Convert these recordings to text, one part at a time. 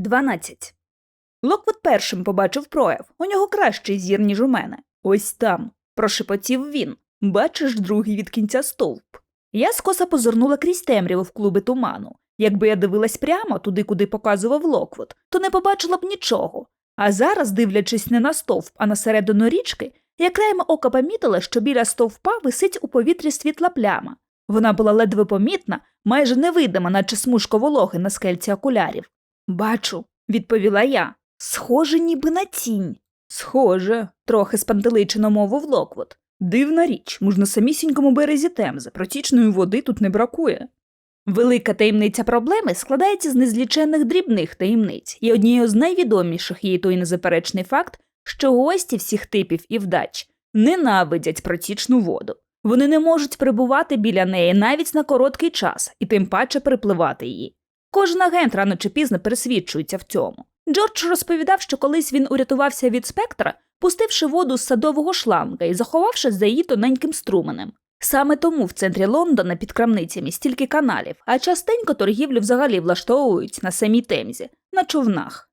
12. Локвуд першим побачив прояв. У нього кращий зір, ніж у мене. Ось там, прошепотів він. Бачиш другий від кінця стовп. Я скоса позирнула крізь темряву в клуби туману. Якби я дивилась прямо туди, куди показував Локвуд, то не побачила б нічого. А зараз, дивлячись не на стовп, а на середину річки, я краєм ока помітила, що біля стовпа висить у повітрі світла пляма. Вона була ледве помітна, майже невидима, наче смужка вологи на скельці окулярів. Бачу, відповіла я. Схоже, ніби на тінь. Схоже, трохи спантеличено мовив Локвуд. Дивна річ, муж на самісінькому березі Темзи, протічної води тут не бракує. Велика таємниця проблеми складається з незліченних дрібних таємниць, і однією з найвідоміших є той незаперечний факт, що гості всіх типів і вдач ненавидять протічну воду. Вони не можуть перебувати біля неї навіть на короткий час, і тим паче перепливати її. Кожен агент рано чи пізно пересвідчується в цьому. Джордж розповідав, що колись він урятувався від спектра, пустивши воду з садового шланга і заховавшись за її тоненьким струменем. Саме тому в центрі Лондона під крамницями стільки каналів, а частенько торгівлю взагалі влаштовують на самій темзі, на човнах.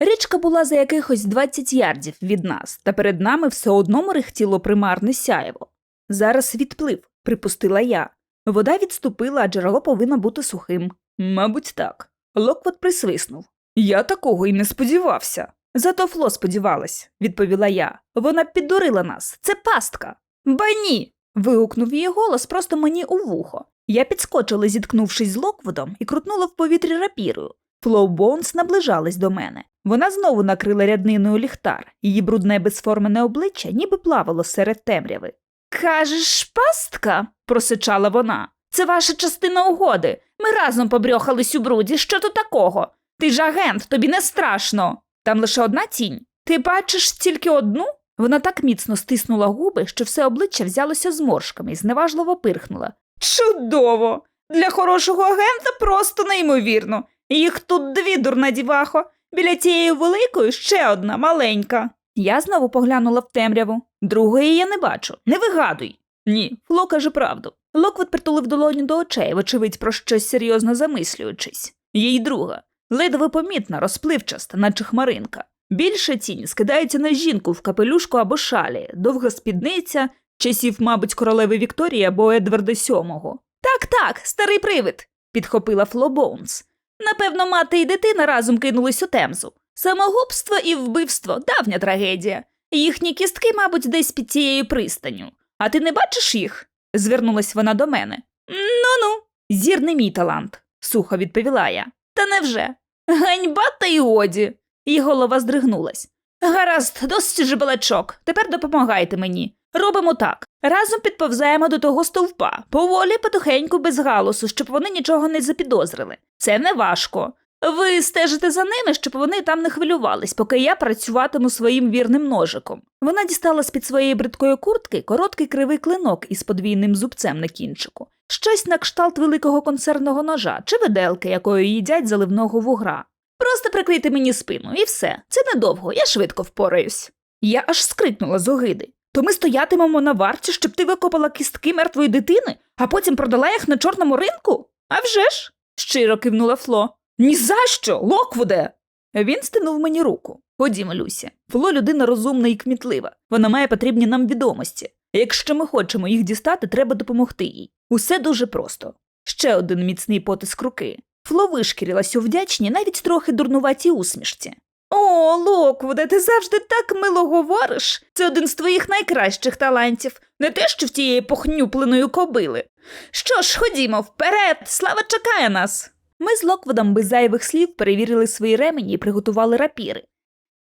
Річка була за якихось 20 ярдів від нас, та перед нами все одно мерехтіло примарне сяєво. Зараз відплив, припустила я. Вода відступила, а джерело повинно бути сухим. Мабуть, так. Локвот присвиснув. Я такого й не сподівався. Зато Фло сподівалась, відповіла я. Вона піддурила нас. Це пастка. Ба ні. вигукнув її голос просто мені у вухо. Я підскочила, зіткнувшись з Локвудом, і крутнула в повітрі рапірою. Флоу Боунс наближалась до мене. Вона знову накрила рядниною ліхтар, її брудне безформене обличчя ніби плавало серед темряви. Кажеш, пастка? просичала вона. Це ваша частина угоди. Ми разом побрьохались у бруді. Що тут такого? Ти ж агент, тобі не страшно. Там лише одна тінь. Ти бачиш тільки одну? Вона так міцно стиснула губи, що все обличчя взялося зморшками і зневажливо пирхнула. Чудово! Для хорошого агента просто неймовірно. Їх тут дві дурна дівахо. Біля тієї великої ще одна маленька. Я знову поглянула в темряву. Другої я не бачу. Не вигадуй. Ні, Фло каже правду. Локвуд притулив долоню до очей, вочевидь, про щось серйозно замислюючись. Їй друга, ледве помітна, розпливчаста, наче хмаринка. Більша тінь скидається на жінку в капелюшку або шалі, довга спідниця, часів, мабуть, королеви Вікторії або Едварда Сьомого. Так, так, старий привид, підхопила Фло Боунс. Напевно, мати і дитина разом кинулись у темзу. Самогубство і вбивство давня трагедія. Їхні кістки, мабуть, десь під цією пристаню. А ти не бачиш їх? Звернулась вона до мене. Ну ну, зір не мій талант, сухо відповіла я. Та невже? Ганьба та й оді. Її голова здригнулась. Гаразд, досить же балачок. Тепер допомагайте мені. Робимо так. Разом підповзаємо до того стовпа, поволі, потихеньку, без галусу, щоб вони нічого не запідозрили. Це не важко. Ви стежите за ними, щоб вони там не хвилювались, поки я працюватиму своїм вірним ножиком. Вона дістала з під своєї бридкої куртки короткий кривий клинок із подвійним зубцем на кінчику, щось на кшталт великого консервного ножа чи виделки, якою їдять заливного вугра. Просто прикрийте мені спину, і все. Це недовго, я швидко впораюсь. Я аж скрикнула з огиди. То ми стоятимемо на варті, щоб ти викопала кістки мертвої дитини, а потім продала їх на чорному ринку? А вже ж? щиро кивнула Фло. Ні за що, Локвуде. Він стинув мені руку. Ходімо, Люсі. Фло людина розумна і кмітлива. Вона має потрібні нам відомості. Якщо ми хочемо їх дістати, треба допомогти їй. Усе дуже просто. Ще один міцний потиск руки. Фло вишкірилась у вдячній, навіть трохи дурнуватій усмішці. О, Локвуде, ти завжди так мило говориш. Це один з твоїх найкращих талантів, не те, що в тієї похнюпленої кобили. Що ж, ходімо вперед, слава чекає нас. Ми з Локвудом без зайвих слів перевірили свої ремені і приготували рапіри.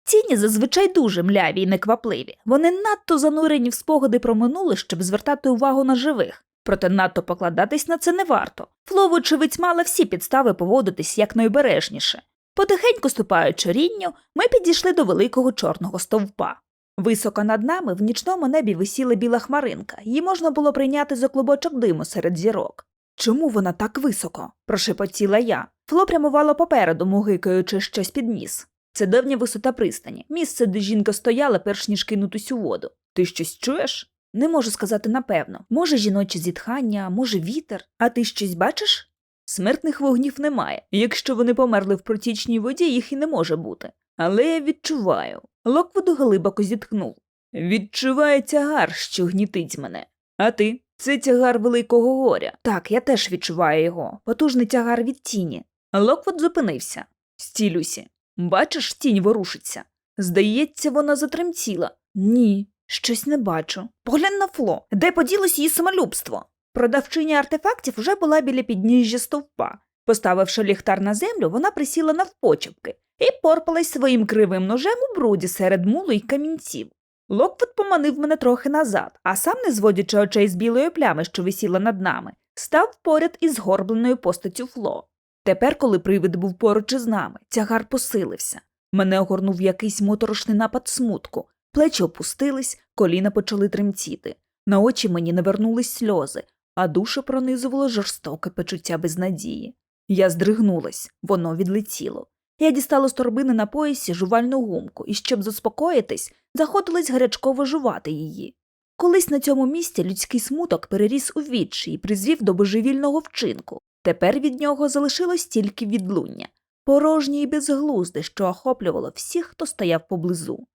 Тіні зазвичай дуже мляві і неквапливі. Вони надто занурені в спогади про минуле, щоб звертати увагу на живих. Проте надто покладатись на це не варто. Фло, вочевидь, мала всі підстави поводитись якнайобережніше. Потихеньку ступаючи рінню, ми підійшли до великого чорного стовпа. Високо над нами в нічному небі висіла біла хмаринка, її можна було прийняти за клубочок диму серед зірок. Чому вона так високо? прошепотіла я. Фло прямувало попереду, мугикаючи щось під ніс. Це давня висота пристані, місце, де жінка стояла, перш ніж кинутись у воду. Ти щось чуєш? Не можу сказати напевно. Може, жіноче зітхання, може, вітер. А ти щось бачиш? Смертних вогнів немає. Якщо вони померли в протічній воді, їх і не може бути. Але я відчуваю. Локвуд глибоко зітхнув. Відчуваю тягар, що гнітить мене. А ти? Це тягар великого горя. Так, я теж відчуваю його. Потужний тягар від тіні. Локвуд зупинився. Стій, Люсі. Бачиш, тінь ворушиться. Здається, вона затремтіла. Ні, щось не бачу. Поглянь на Фло, де поділось її самолюбство. Продавчиня артефактів вже була біля підніжжя стовпа. Поставивши ліхтар на землю, вона присіла навпочепки і порпалась своїм кривим ножем у бруді серед мулу й камінців. Локвуд поманив мене трохи назад, а сам, не зводячи очей з білої плями, що висіла над нами, став поряд із згорбленою постаттю Фло. Тепер, коли привид був поруч із нами, тягар посилився. Мене огорнув якийсь моторошний напад смутку, плечі опустились, коліна почали тремтіти. На очі мені навернулись сльози, а душу пронизувало жорстоке почуття безнадії. Я здригнулась, воно відлетіло. Я дістала з торбини на поясі жувальну гумку і, щоб заспокоїтись, заходилась гарячково жувати її. Колись на цьому місці людський смуток переріс у відчай і призвів до божевільного вчинку. Тепер від нього залишилось тільки відлуння, порожнє і безглузде, що охоплювало всіх, хто стояв поблизу.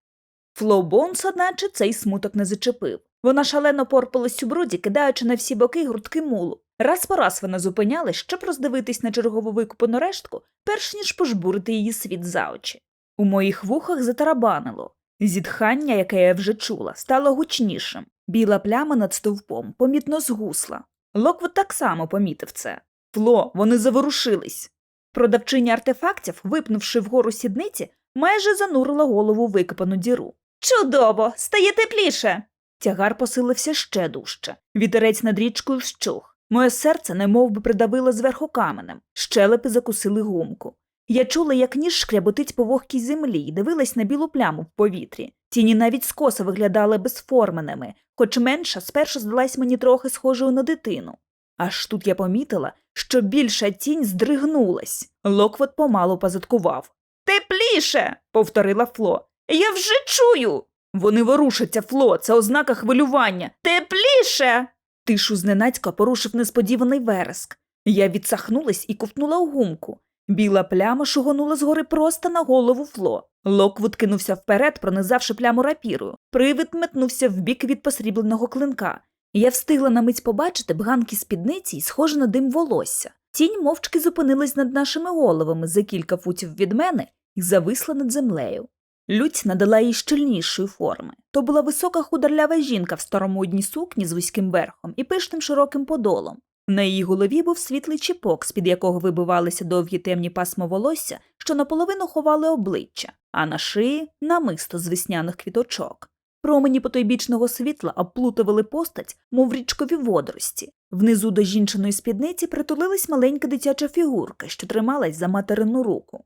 Флоубонс, одначе, цей смуток не зачепив. Вона шалено порпалась у бруді, кидаючи на всі боки грудки мулу. Раз по раз вона зупинялась, щоб роздивитись на чергову викупану рештку, перш ніж пожбурити її світ за очі. У моїх вухах затарабанило. Зітхання, яке я вже чула, стало гучнішим. Біла пляма над стовпом помітно згусла. Локвуд так само помітив це. Фло, вони заворушились. Продавчиня артефактів, випнувши вгору сідниці, майже занурила голову викопану діру. Чудово, стає тепліше. Тягар посилився ще дужче. Вітерець над річкою вщух. Моє серце немов би придавило зверху каменем, щелепи закусили гумку. Я чула, як ніж шкряботить по вогкій землі і дивилась на білу пляму в повітрі. Тіні навіть скоса виглядали безформеними, хоч менша спершу здалась мені трохи схожою на дитину. Аж тут я помітила, що більша тінь здригнулась. Локвот помалу позадкував. Тепліше, повторила Фло. Я вже чую. Вони ворушаться, Фло, це ознака хвилювання. Тепліше. Тишу зненацька порушив несподіваний вереск. Я відсахнулась і ковтнула у гумку. Біла пляма шугонула згори просто на голову Фло. Локвуд кинувся вперед, пронизавши пляму рапірою. Привид метнувся вбік від посрібленого клинка. Я встигла на мить побачити бганки спідниці й схоже на дим волосся. Тінь мовчки зупинилась над нашими головами за кілька футів від мене і зависла над землею. Лють надала їй щільнішої форми. То була висока худорлява жінка в старомодній сукні з вузьким верхом і пишним широким подолом. На її голові був світлий чіпок, з-під якого вибивалися довгі темні пасма волосся, що наполовину ховали обличчя, а на шиї намисто з весняних квіточок. Промені потойбічного світла обплутували постать, мов річкові водорості. Внизу до жінчиної спідниці притулилась маленька дитяча фігурка, що трималась за материну руку.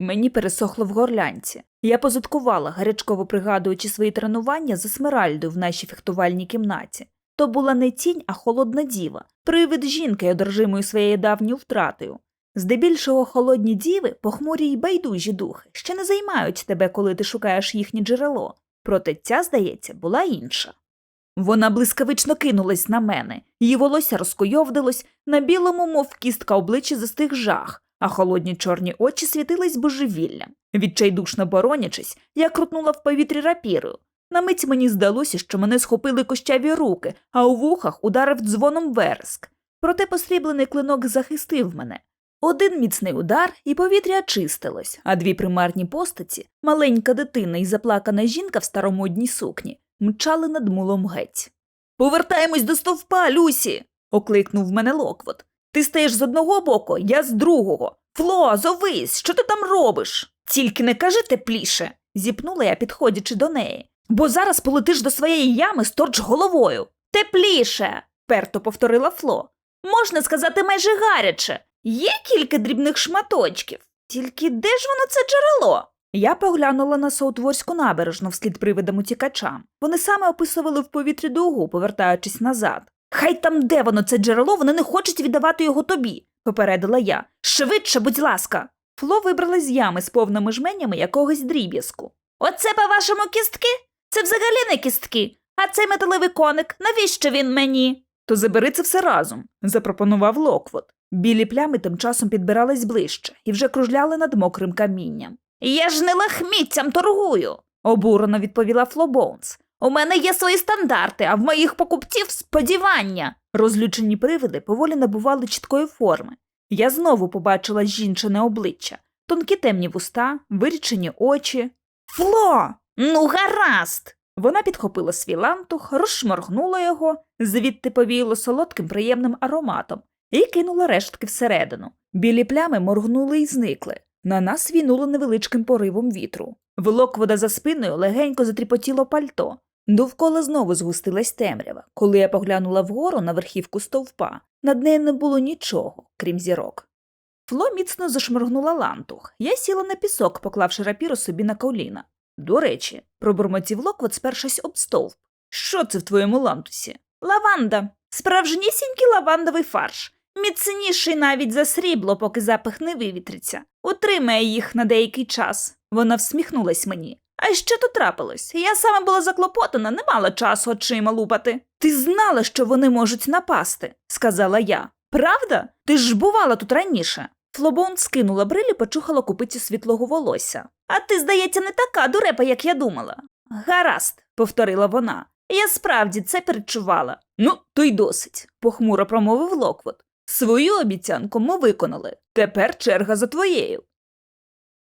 Мені пересохло в горлянці. Я позадкувала, гарячково пригадуючи свої тренування за Смеральдою в нашій фехтувальній кімнаті. То була не тінь, а холодна діва, привид жінки, одержимої своєю давньою втратою. Здебільшого холодні діви, похмурі й байдужі духи, ще не займають тебе, коли ти шукаєш їхнє джерело. Проте ця, здається, була інша. Вона блискавично кинулась на мене, її волосся розкойовдилось, на білому, мов кістка обличчя застиг жах, а холодні чорні очі світились божевіллям. Відчайдушно боронячись, я крутнула в повітрі рапірою. На мить мені здалося, що мене схопили кощаві руки, а у вухах ударив дзвоном вереск. Проте посріблений клинок захистив мене. Один міцний удар, і повітря очистилось, а дві примарні постаті, маленька дитина і заплакана жінка в старомодній сукні, мчали над мулом геть. Повертаємось до стовпа, Люсі. окликнув мене Локвот. Ти стаєш з одного боку, я з другого. Фло, зовись, що ти там робиш? Тільки не кажи тепліше, зіпнула я, підходячи до неї. Бо зараз полетиш до своєї ями сторч головою. Тепліше, перто повторила Фло. Можна сказати, майже гаряче. Є кілька дрібних шматочків. Тільки де ж воно це джерело? Я поглянула на Соутворську набережну вслід привидам утікачам. Вони саме описували в повітрі дугу, повертаючись назад. Хай там де воно це джерело, вони не хочуть віддавати його тобі, попередила я. Швидше, будь ласка. Фло вибрала з ями з повними жменями якогось дріб'язку. Оце, по-вашому, кістки? Це взагалі не кістки. А цей металевий коник, навіщо він мені? То забери це все разом, запропонував Локвот. Білі плями тим часом підбирались ближче і вже кружляли над мокрим камінням. Я ж не лахміттям торгую, обурено відповіла Флобоунс. У мене є свої стандарти, а в моїх покупців сподівання. Розлючені привиди поволі набували чіткої форми. Я знову побачила жінчине обличчя, тонкі темні вуста, вирічені очі. Фло! Ну, гаразд! Вона підхопила свій лантух, розшморгнула його, звідти повіяло солодким приємним ароматом, і кинула рештки всередину. Білі плями моргнули і зникли. На нас війнуло невеличким поривом вітру. В локвода за спиною легенько затріпотіло пальто. Довкола знову згустилась темрява. Коли я поглянула вгору на верхівку стовпа, над нею не було нічого, крім зірок. Фло міцно зашморгнула лантух. Я сіла на пісок, поклавши рапіру собі на коліна. До речі, пробурмотів Локвот, спершись об стовп. Що це в твоєму лантусі? Лаванда. Справжнісінький лавандовий фарш. Міцніший навіть за срібло, поки запах не вивітриться. Утримає їх на деякий час. Вона всміхнулась мені. А що тут трапилось? Я саме була заклопотана, не мала часу очима лупати. Ти знала, що вони можуть напасти, сказала я. Правда? Ти ж бувала тут раніше. Флобон скинула брилі, почухала купицю світлого волосся. А ти, здається, не така дурепа, як я думала. Гаразд, повторила вона. Я справді це перечувала. Ну, то й досить, похмуро промовив Локвот. Свою обіцянку ми виконали. Тепер черга за твоєю.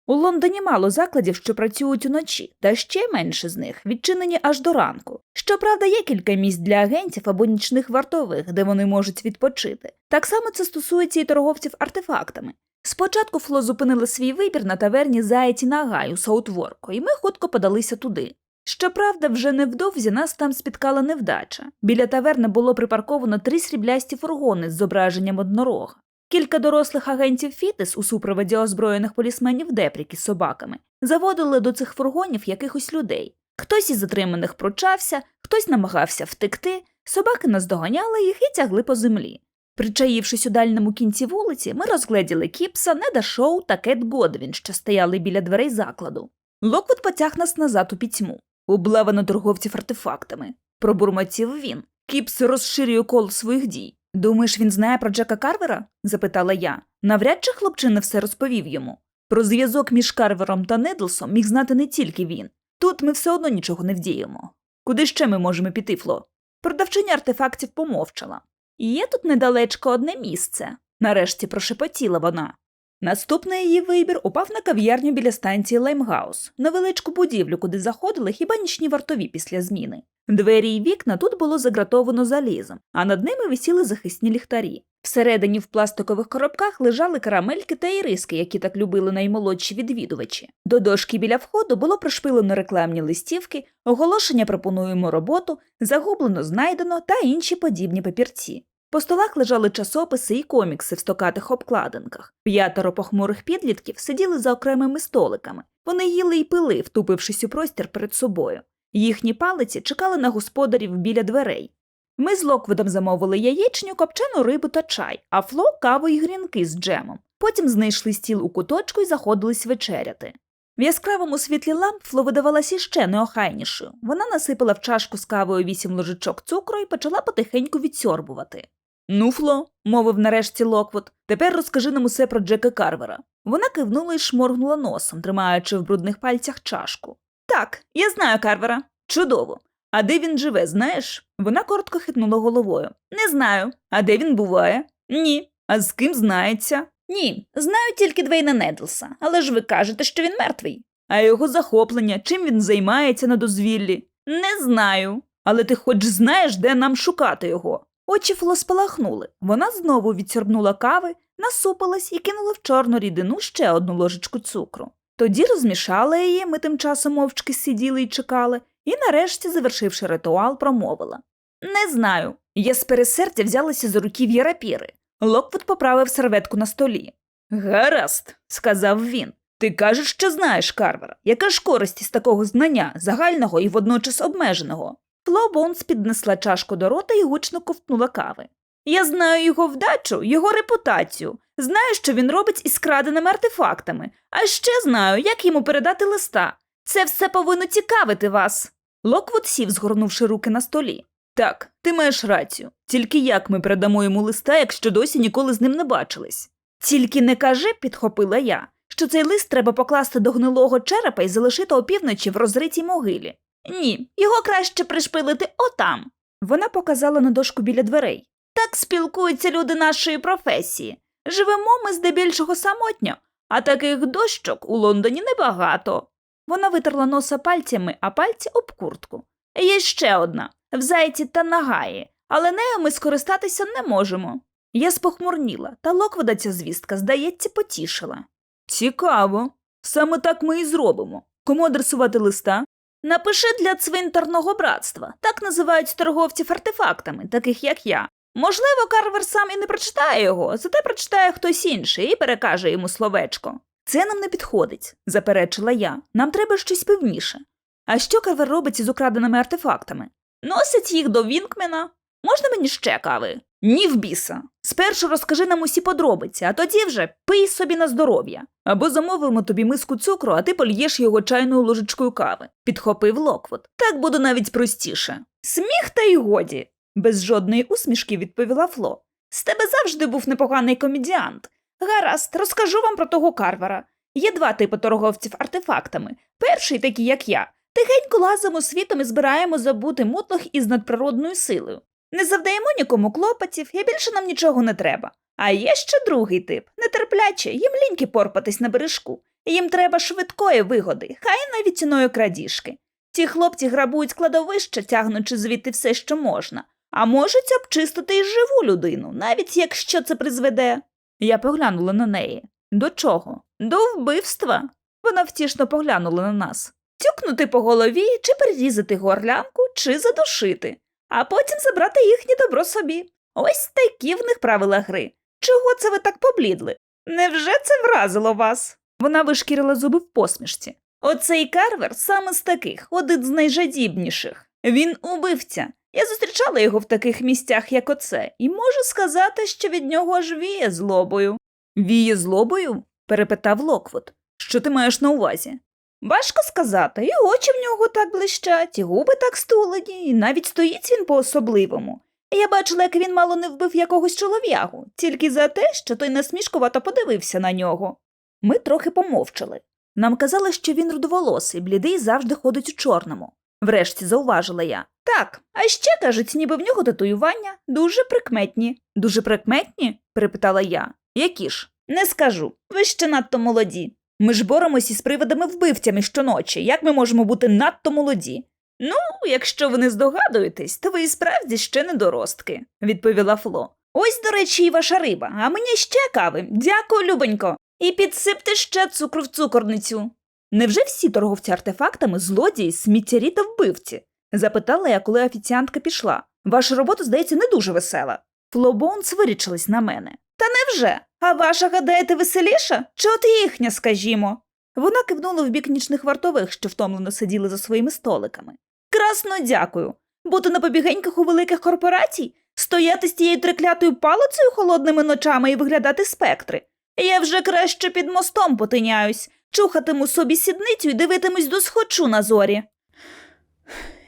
У Лондоні мало закладів, що працюють уночі, та ще менше з них відчинені аж до ранку. Щоправда, є кілька місць для агентів або нічних вартових, де вони можуть відпочити. Так само це стосується і торговців артефактами. Спочатку Фло зупинила свій вибір на таверні Заяті Нагай у Саутворко, і ми хутко подалися туди. Щоправда, вже невдовзі нас там спіткала невдача. Біля таверни було припарковано три сріблясті фургони з зображенням однорога. Кілька дорослих агентів Фітес у супроводі озброєних полісменів Депрік із собаками заводили до цих фургонів якихось людей. Хтось із затриманих пручався, хтось намагався втекти, собаки наздоганяли їх і тягли по землі. Причаївшись у дальньому кінці вулиці, ми розгледіли Кіпса, Неда Шоу та Кет Годвін, що стояли біля дверей закладу. Локвуд потяг нас назад у пітьму, облавано торговців артефактами. Пробурмотів він. Кіпс розширює коло своїх дій. Думаєш, він знає про Джека Карвера? запитала я. Навряд чи хлопчина все розповів йому. Про зв'язок між Карвером та Недлсом міг знати не тільки він. Тут ми все одно нічого не вдіємо. Куди ще ми можемо піти, Фло? Продавчиня артефактів помовчала. Є тут недалечко одне місце, нарешті прошепотіла вона. Наступний її вибір упав на кав'ярню біля станції Лаймгаус, невеличку будівлю, куди заходили хіба нічні вартові після зміни. Двері й вікна тут було загратовано залізом, а над ними висіли захисні ліхтарі. Всередині в пластикових коробках лежали карамельки та іриски, які так любили наймолодші відвідувачі. До дошки біля входу було пришпилено рекламні листівки, оголошення пропонуємо роботу, загублено знайдено та інші подібні папірці. По столах лежали часописи і комікси в стокатих обкладинках. П'ятеро похмурих підлітків сиділи за окремими столиками. Вони їли й пили, втупившись у простір перед собою. Їхні палиці чекали на господарів біля дверей. Ми з Локвідом замовили яєчню, копчену рибу та чай, а Фло каву і грінки з джемом. Потім знайшли стіл у куточку і заходились вечеряти. В яскравому світлі ламп Фло видавалася іще неохайнішою. Вона насипала в чашку з кавою вісім ложечок цукру і почала потихеньку відсьорбувати. Ну, Фло, мовив нарешті Локвуд, тепер розкажи нам усе про Джека Карвера. Вона кивнула і шморгнула носом, тримаючи в брудних пальцях чашку. Так, я знаю Карвера. Чудово. А де він живе, знаєш? Вона коротко хитнула головою. Не знаю. А де він буває? Ні. А з ким знається? Ні. Знаю тільки Двейна Недлса, але ж ви кажете, що він мертвий. А його захоплення, чим він займається на дозвіллі? Не знаю. Але ти хоч знаєш, де нам шукати його. Очі Фло спалахнули. Вона знову відсорбнула кави, насупилась і кинула в чорну рідину ще одну ложечку цукру. Тоді розмішала її, ми тим часом мовчки сиділи і чекали, і нарешті, завершивши ритуал, промовила Не знаю. Я з пересердя взялася за руків'я рапіри. Локвуд поправив серветку на столі. Гаразд, сказав він. Ти кажеш, що знаєш Карвера. Яка ж користь із такого знання, загального і водночас обмеженого? Фло Бонс піднесла чашку до рота і гучно ковтнула кави. Я знаю його вдачу, його репутацію, знаю, що він робить із краденими артефактами, а ще знаю, як йому передати листа. Це все повинно цікавити вас. Локвуд сів, згорнувши руки на столі. Так, ти маєш рацію. Тільки як ми передамо йому листа, якщо досі ніколи з ним не бачились? Тільки не кажи, підхопила я, що цей лист треба покласти до гнилого черепа і залишити опівночі в розритій могилі. Ні, його краще пришпилити отам. Вона показала на дошку біля дверей. Так спілкуються люди нашої професії. Живемо ми здебільшого самотньо, а таких дощок у Лондоні небагато. Вона витерла носа пальцями, а пальці об куртку. Є ще одна в зайці та нагаї, але нею ми скористатися не можемо. Я спохмурніла, та Локвода ця звістка, здається, потішила. Цікаво. Саме так ми і зробимо. Кому адресувати листа? Напиши для цвинтарного братства. Так називають торговців артефактами, таких як я. Можливо, Карвер сам і не прочитає його, зате прочитає хтось інший і перекаже йому словечко. Це нам не підходить, заперечила я. Нам треба щось певніше. А що Карвер робить із украденими артефактами? Носить їх до Вінкмена. Можна мені ще кави? Ні в біса. Спершу розкажи нам усі подробиці, а тоді вже пий собі на здоров'я. Або замовимо тобі миску цукру, а ти польєш його чайною ложечкою кави, підхопив Локвуд. Так буде навіть простіше. Сміх та й годі, без жодної усмішки відповіла Фло. З тебе завжди був непоганий комедіант. Гаразд, розкажу вам про того Карвера. Є два типи торговців артефактами. Перший, такий як я, тихенько лазимо світом і збираємо забути мотлох із надприродною силою. Не завдаємо нікому клопотів, і більше нам нічого не треба. А є ще другий тип нетерплячі, їм ліньки порпатись на бережку. Їм треба швидкої вигоди, хай навіть ціною крадіжки. Ті хлопці грабують складовище, тягнучи звідти все, що можна, а можуть обчистити й живу людину, навіть якщо це призведе. Я поглянула на неї. До чого? До вбивства. Вона втішно поглянула на нас. Тюкнути по голові, чи перерізати горлянку, чи задушити, а потім забрати їхнє добро собі. Ось такі в них правила гри. Чого це ви так поблідли? Невже це вразило вас? Вона вишкірила зуби в посмішці. Оцей карвер саме з таких, один з найжадібніших. Він убивця. Я зустрічала його в таких місцях, як оце, і можу сказати, що від нього аж віє злобою. Віє злобою? перепитав Локвуд. Що ти маєш на увазі? Важко сказати, і очі в нього так блищать, і губи так стулені, і навіть стоїть він по-особливому. Я бачила, як він мало не вбив якогось чолов'ягу, тільки за те, що той насмішкувато подивився на нього. Ми трохи помовчали. Нам казали, що він рудоволосий, блідий завжди ходить у чорному. Врешті зауважила я. Так, а ще кажуть, ніби в нього татуювання дуже прикметні. Дуже прикметні? перепитала я. Які ж? Не скажу. Ви ще надто молоді. Ми ж боремось із привидами вбивцями щоночі. Як ми можемо бути надто молоді? Ну, якщо ви не здогадуєтесь, то ви і справді ще недоростки, відповіла Фло. Ось, до речі, і ваша риба, а мені ще кави. Дякую, любенько. І підсипте ще цукру в цукорницю. Невже всі торговці артефактами злодії, сміттярі та вбивці? запитала я, коли офіціантка пішла. Ваша робота, здається, не дуже весела. Флобоунс вирічилась на мене. Та невже? А ваша, гадаєте, веселіша? Чи от їхня, скажімо? Вона кивнула в бік нічних вартових, що втомлено сиділи за своїми столиками. Красно дякую. Бути на побігеньках у великих корпорацій, стояти з тією триклятою палицею холодними ночами і виглядати спектри. Я вже краще під мостом потиняюсь, чухатиму собі сідницю і дивитимусь до схочу на зорі.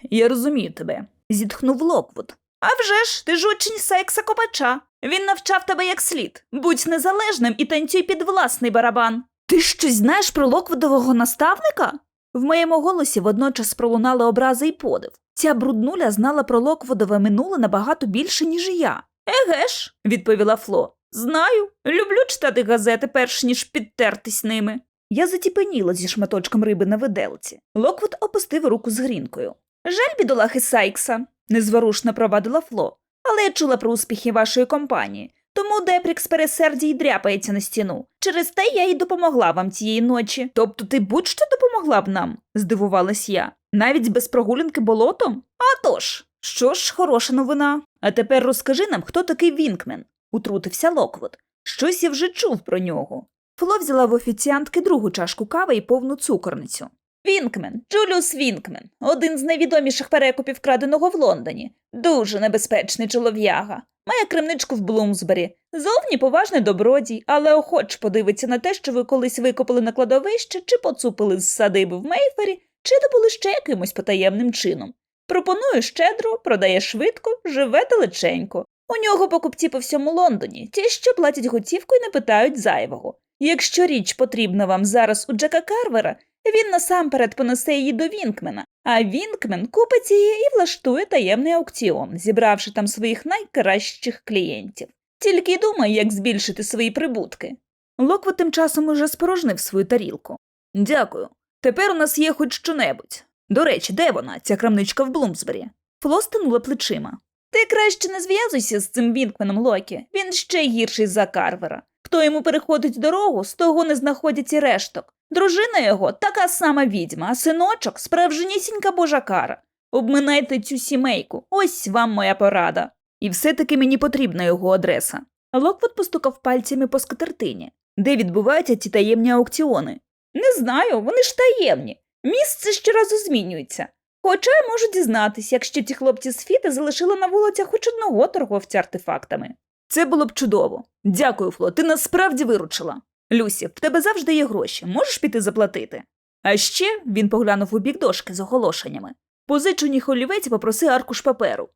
Я розумію тебе, зітхнув Локвуд. А вже ж, ти ж учень секса копача. Він навчав тебе як слід. Будь незалежним і танцюй під власний барабан. Ти щось знаєш про Локвудового наставника? В моєму голосі водночас пролунали образи і подив. Ця бруднуля знала про Локвудове минуле набагато більше, ніж я. Еге ж, відповіла Фло. Знаю, люблю читати газети, перш ніж підтертись ними. Я затіпеніла зі шматочком риби на виделці. Локвуд опустив руку з грінкою. Жаль, бідолахи Сайкса, незворушно провадила Фло. Але я чула про успіхи вашої компанії, тому Депрікс пересердій дряпається на стіну. Через те я й допомогла вам цієї ночі. Тобто ти будь-що допомогла б нам? здивувалась я. Навіть без прогулянки болотом? А тож, що ж, хороша новина. А тепер розкажи нам, хто такий Вінкмен, утрутився Локвуд. Щось я вже чув про нього. Фло взяла в офіціантки другу чашку кави і повну цукорницю. Вінкмен, Джуліус Вінкмен, один з найвідоміших перекупів краденого в Лондоні. Дуже небезпечний чолов'яга. Має крамничку в Блумсбері. Зовні поважний добродій, але охоч подивиться на те, що ви колись викопали на кладовище, чи поцупили з садиби в Мейфері, чи добули ще якимось потаємним чином. Пропонує щедро, продає швидко, живе далеченько. У нього покупці по всьому Лондоні, ті, що платять готівку і не питають зайвого. Якщо річ потрібна вам зараз у Джека Карвера, він насамперед понесе її до Вінкмена, а Вінкмен купить її і влаштує таємний аукціон, зібравши там своїх найкращих клієнтів. Тільки й думай, як збільшити свої прибутки. Локвот тим часом уже спорожнив свою тарілку. Дякую. Тепер у нас є хоч щонебудь. До речі, де вона, ця крамничка в Блумсбері? Фло стинула плечима. Ти краще не зв'язуйся з цим Вінкменом Локі. Він ще гірший за Карвера. Хто йому переходить дорогу, з того не знаходять і решток. Дружина його така сама відьма, а синочок справжнісінька божа кара. Обминайте цю сімейку, ось вам моя порада. І все-таки мені потрібна його адреса. Локвуд постукав пальцями по скатертині. Де відбуваються ці таємні аукціони? Не знаю, вони ж таємні. Місце щоразу змінюється. Хоча я можу дізнатися, якщо ті хлопці з Фіти залишили на вулицях хоч одного торговця артефактами. Це було б чудово. Дякую, Фло, ти нас справді виручила. Люсі, в тебе завжди є гроші, можеш піти заплатити. А ще він поглянув у бік дошки з оголошеннями. Позичу ніг олівець попроси аркуш паперу.